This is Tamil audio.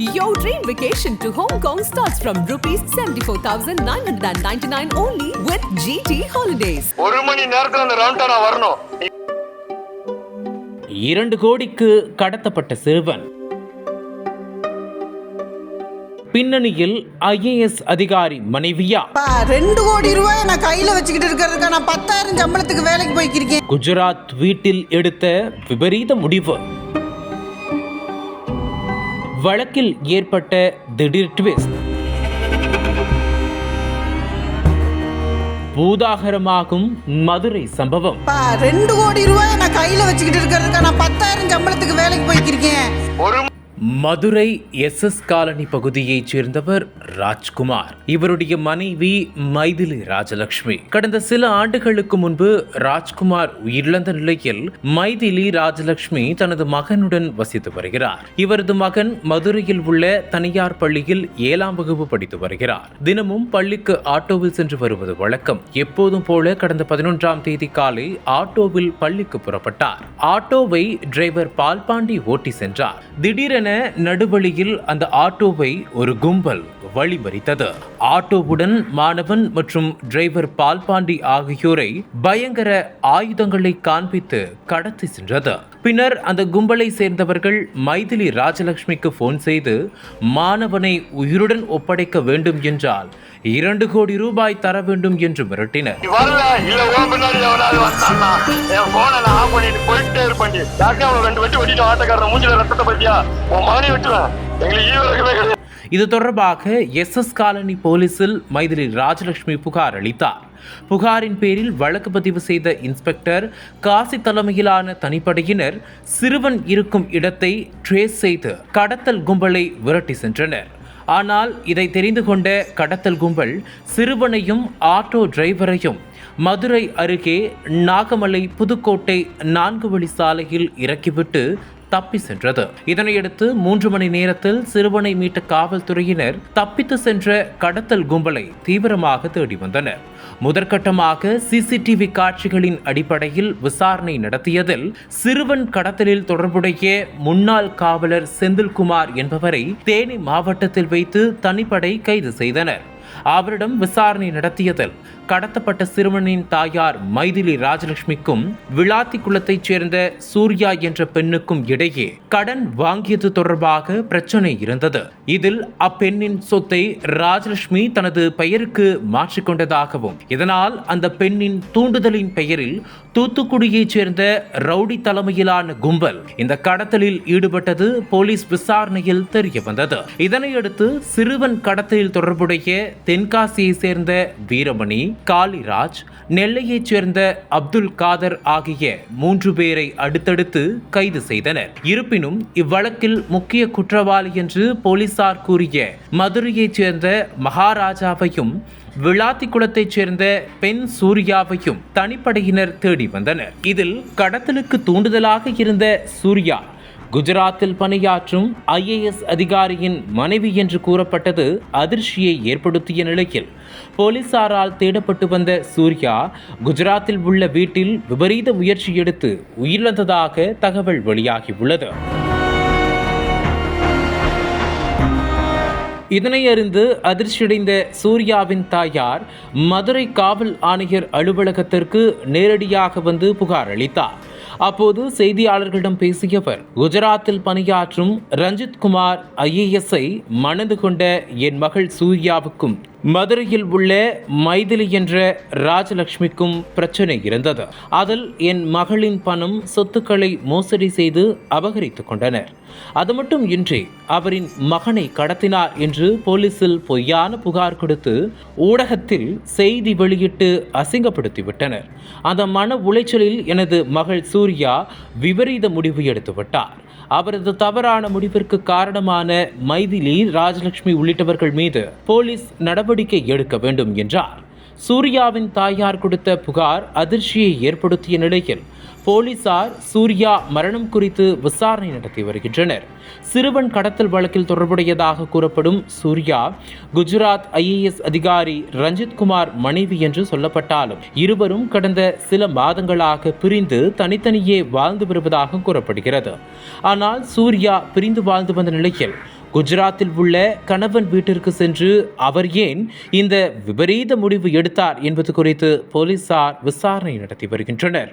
Your dream vacation to Hong Kong starts from rupees 74,999 only with GT Holidays. ஒரு மணி நேரத்துல அந்த ரவுண்டா நான் வரணும். இரண்டு கோடிக்கு கடத்தப்பட்ட சிறுவன். பின்னணியில் ஐஏஎஸ் அதிகாரி மனைவியா? பா ரெண்டு கோடி ரூபாய் நான் கையில வச்சுக்கிட்டு இருக்கிறதுக்கா? நான் பத்தாயிரம் சம்பளத்துக்கு வேலைக்கு போய்க்கிருக்கேன். குஜராத் வீட்டில் எடுத்த விபரீத முடிவு. வழக்கில் ஏற்பட்ட திடீர் ட்விஸ்ட் பூதாகரமாகும் மதுரை சம்பவம். ரெண்டு கோடி ரூபாய் நான் கையில வச்சுக்கிட்டு இருக்கிறதுக்கா? நான் பத்தாயிரம் சம்பளத்துக்கு வேலைக்கு போய்க்கிருக்கேன். ஒரு மதுரை எஸ் எஸ் காலனி பகுதியைச் சேர்ந்தவர் ராஜ்குமார். இவருடைய மனைவி மைதிலி ராஜலட்சுமி கடந்த சில ஆண்டுகளுக்கு முன்பு ராஜ்குமார் உயிரிழந்த நிலையில் மைதிலி ராஜலட்சுமி தனது மகனுடன் வசித்து வருகிறார். இவரது மகன் மதுரையில் உள்ள தனியார் பள்ளியில் ஏழாம் வகுப்பு படித்து வருகிறார். தினமும் பள்ளிக்கு ஆட்டோவில் சென்று வருவது வழக்கம். எப்போதும் போல கடந்த பதினொன்றாம் தேதி காலை ஆட்டோவில் பள்ளிக்கு புறப்பட்டார். ஆட்டோவை டிரைவர் பால்பாண்டி ஓட்டி சென்றார். திடீரென நடுவழியில் அந்த ஆட்டோவை ஒரு கும்பல் வழிமறித்தது. ஆட்டோவுடன் மாணவன் மற்றும் டிரைவர் பால்பாண்டி ஆகியோரை பயங்கர ஆயுதங்களை காண்பித்து கடத்தி சென்றது. பின்னர் அந்த கும்பலை சேர்ந்தவர்கள் மைதிலி ராஜலட்சுமிக்கு போன் செய்து மாணவனை உயிருடன் ஒப்படைக்க வேண்டும் என்றால் இரண்டு கோடி ரூபாய் தர வேண்டும் என்று மிரட்டினர். போயிட்டே இருப்பேன். இது தொடர்பாக எஸ் எஸ் காலனி போலீசில் மைதிலி ராஜலட்சுமி புகார் அளித்தார். புகாரின் பேரில் வழக்கு பதிவு செய்த இன்ஸ்பெக்டர் காசி தலைமையிலான தனிப்படையினர் சிறுவன் இருக்கும் இடத்தை ட்ரேஸ் செய்து கடத்தல் கும்பலை விரட்டி சென்றனர். ஆனால் இதை தெரிந்து கொண்ட கடத்தல் கும்பல் சிறுவனையும் ஆட்டோ டிரைவரையும் மதுரை அருகே நாகமலை புதுக்கோட்டை நான்கு வழி சாலையில் இறக்கிவிட்டு தப்பி சென்றது. இதனையடுத்து மூன்று மணி நேரத்தில் சிறுவனை மீட்ட காவல்துறையினர் தப்பித்து சென்ற கடத்தல் கும்பலை தீவிரமாக தேடி வந்தனர். முதற்கட்டமாக சிசிடிவி காட்சிகளின் அடிப்படையில் விசாரணை நடத்தியதில் சிறுவன் கடத்தலில் தொடர்புடைய முன்னாள் காவலர் செந்தில்குமார் என்பவரை தேனி மாவட்டத்தில் வைத்து தனிப்படை கைது செய்தனர். அவரிடம் விசாரணை நடத்தியதில் கடத்தப்பட்ட சிறுவனின் தாயார் மைதிலி ராஜலட்சுமிக்கும் விளாத்திக்குளத்தைச் சேர்ந்த சூர்யா என்ற பெண்ணுக்கும் இடையே கடன் வாங்கியது தொடர்பாக பிரச்சனை இருந்தது. இதில் அப்பெண்ணின் சொத்தை ராஜலட்சுமி தனது பெயருக்கு மாற்றிக்கொண்டதாகவும் இதனால் அந்த பெண்ணின் தூண்டுதலின் பெயரில் தூத்துக்குடியைச் சேர்ந்த ரவுடி தலைமையிலான கும்பல் இந்த கடத்தலில் ஈடுபட்டது போலீஸ் விசாரணையில் தெரிய வந்தது இதனையடுத்து சிறுவன் கடத்தலில் தொடர்புடைய தென்காசியை சேர்ந்த வீரமணி காளிராஜ் நெல்லையைச் சேர்ந்த அப்துல் காதர் ஆகிய மூன்று பேரை அடுத்தடுத்து கைது செய்தனர். இருப்பினும் இவ்வழக்கில் முக்கிய குற்றவாளி என்று போலீசார் கூறிய மதுரையைச் சேர்ந்த மகாராஜாவையும் விளாத்திக்குளத்தைச் சேர்ந்த பெண் சூர்யாவையும் தனிப்படையினர் தேடி வந்தனர். இதில் கடத்தலுக்கு தூண்டுதலாக இருந்த சூர்யா குஜராத்தில் பணியாற்றும் ஐஏஎஸ் அதிகாரியின் மனைவி என்று கூறப்பட்டது அதிர்ச்சியை ஏற்படுத்திய நிலையில் போலீசாரால் தேடப்பட்டு வந்த சூர்யா குஜராத்தில் உள்ள வீட்டில் விபரீத முயற்சி எடுத்து உயிரிழந்ததாக தகவல் வெளியாகியுள்ளது. இதனை அறிந்து அதிர்ச்சியடைந்த சூர்யாவின் தாயார் மதுரை காவல் ஆணையர் அலுவலகத்திற்கு நேரடியாக வந்து புகார் அளித்தார். அப்போது செய்தியாளர்களிடம் பேசிய அவர் குஜராத்தில் பணியாற்றும் ரஞ்சித் குமார் ஐஏஎஸ்ஐ மணந்து கொண்ட என் மகள் சூர்யாவுக்கும் மதுரையில் உள்ள மைதிலி என்ற ராஜலட்சுமிக்கும் பிரச்சனை இருந்தது. அதில் என் மகளின் பணம் சொத்துக்களை மோசடி செய்து அபகரித்துக் கொண்டனர். அது மட்டும் இன்றி அவரின் மகனை கடத்தினார் என்று போலீசில் பொய்யான புகார் கொடுத்து ஊடகத்தில் செய்தி வெளியிட்டு அசிங்கப்படுத்திவிட்டனர். அந்த மன உளைச்சலில் எனது மகள் சூர்யா விபரீத முடிவு எடுத்துவிட்டார் அவரது தவறான முடிவிற்கு காரணமான மைதிலி ராஜலட்சுமி உள்ளிட்டவர்கள் மீது போலீஸ் நடவடிக்கை எடுக்க வேண்டும் என்றார். சூர்யாவின் தாயார் கொடுத்த புகார் அதிர்ச்சியை ஏற்படுத்திய நிலையில் போலீசார் சூர்யா மரணம் குறித்து விசாரணை நடத்தி வருகின்றனர். சிறுவன் கடத்தல் வழக்கில் தொடர்புடையதாக கூறப்படும் சூர்யா குஜராத் ஐஏஎஸ் அதிகாரி ரஞ்சித் குமார் மனைவி என்று சொல்லப்பட்டாலும் இருவரும் கடந்த சில மாதங்களாக பிரிந்து தனித்தனியே வாழ்ந்து வருவதாக கூறப்படுகிறது. ஆனால் சூர்யா பிரிந்து வாழ்ந்து வந்த நிலையில் குஜராத்தில் உள்ள கணவன் வீட்டிற்கு சென்று அவர் ஏன் இந்த விபரீத முடிவு எடுத்தார் என்பது குறித்து போலீசார் விசாரணை நடத்தி வருகின்றனர்.